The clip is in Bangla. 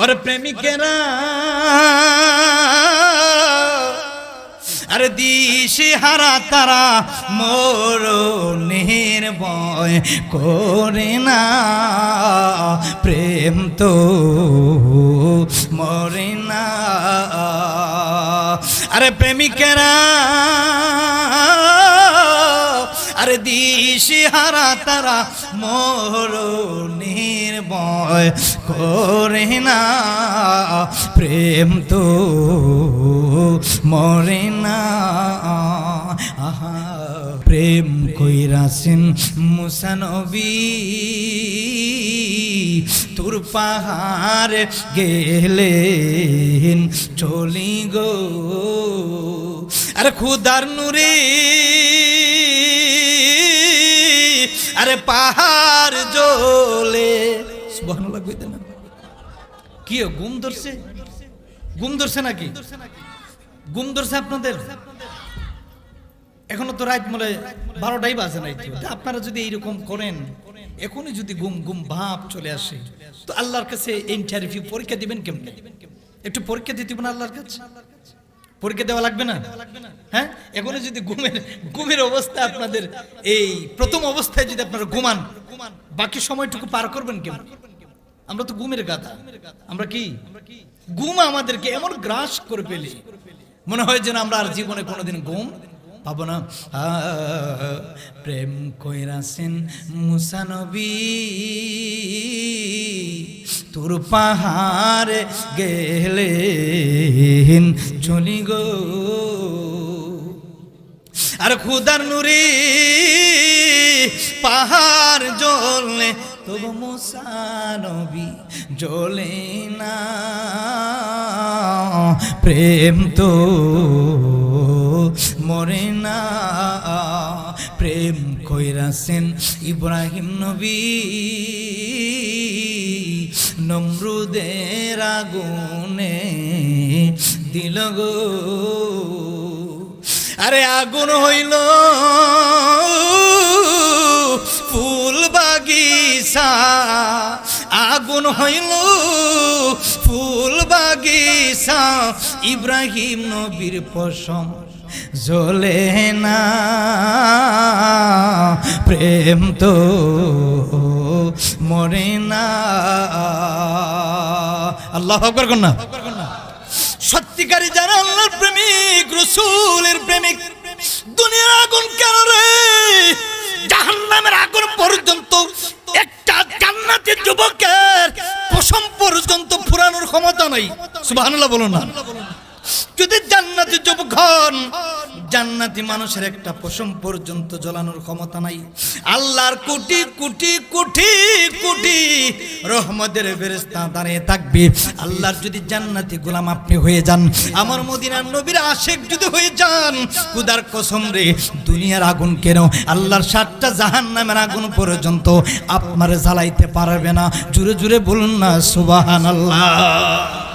ওর প্রেমিকেরা, আরে দিশে হারা তারা মরণের বয় করে না। প্রেম তো মরে না। আরে প্রেমিকেরা আরে দিশে হারা তারা মরণের বয় করে না। প্রেম তো মরে না। আহা, প্রেম কইরাছেন মুসানবী তোর পাহাড় গেলেন চলি গো। আরে খুদার নুরে। আরে পাহাড় জ্বলে সুবহানাল্লাহ কইতে না। কি গুম ধরছে? গুম ধরছে নাকি? গুম ধরছে আপনাদের? এখনও তো রাত মলে বারোটাই বাজে নাই তো। আপনারা যদি এইরকম করেন, এখনই যদি গুম গুম ভাব চলে আসে, তো আল্লাহর কাছে ইন্টারভিউ পরীক্ষা দিবেন কেমনে? একটু পরীক্ষা দিতে না আল্লাহর কাছে? পরীক্ষা দেওয়া লাগবে না? হ্যাঁ? এখনও যদি ঘুমের ঘুমের অবস্থা আপনাদের, এই প্রথম অবস্থায় যদি আপনারা ঘুমান, বাকি সময়টুকু পার করবেন কেমন? আমরা তো ঘুমের গাথা আমরা কি? ঘুম আমাদেরকে এমন গ্রাস করে ফেলি। মনে হয় যেন আমরা আর জীবনে কোনোদিন ঘুম পাবো না প্রেম কইরাছেন মুসানবী তোর পাহাড়ে গেলেন চলি গো। আর খুদার নুরি পাহাড় জ্বললে তবু মুসানবী জ্বলে না। প্রেম তো মরে না। প্রেম কইরাছেন ইব্রাহিম নবী। নমরুদের আগুনে দিল গো। আরে আগুন হইল। ফুল বাগিচা। আগুন হইল। ফুল বাগিচা। ইব্রাহিম নবীর পশম। জ্বলে না। প্রেম তো মরে না। আল্লাহ আকবর কর না। সত্যিকারী যারা আল্লাহর প্রেমিক, রসুলের প্রেমিক, দুনিয়ার আগুন কেন রে? জাহান্নামের আগুন পর্যন্ত, একটা জান্নাতের যুবকের পশম পর্যন্ত ফুরানোর ক্ষমতা নাই। সুবহানাল্লাহ বলো না। যদি জান্নাতি যুবক হন জান্নাতি মানুষের একটা পশম পর্যন্ত জ্বলানোর ক্ষমতা নাই। আল্লাহর কোটি কোটি কোটি কোটি রহমতের ফেরেশতা দাঁড়িয়ে থাকবে। আল্লাহর যদি জান্নাতি গোলাম আপনি হয়ে যান, আমার মদিনার নবীর আশেক যদি হয়ে যান কুদার কসম রে, দুনিয়ার আগুন কেন? আল্লাহর সাতটা জাহান নামের আগুন পর্যন্ত আপনার জ্বালাইতে পারবে না। জুড়ে জুড়ে বলুন না সুবাহান আল্লাহ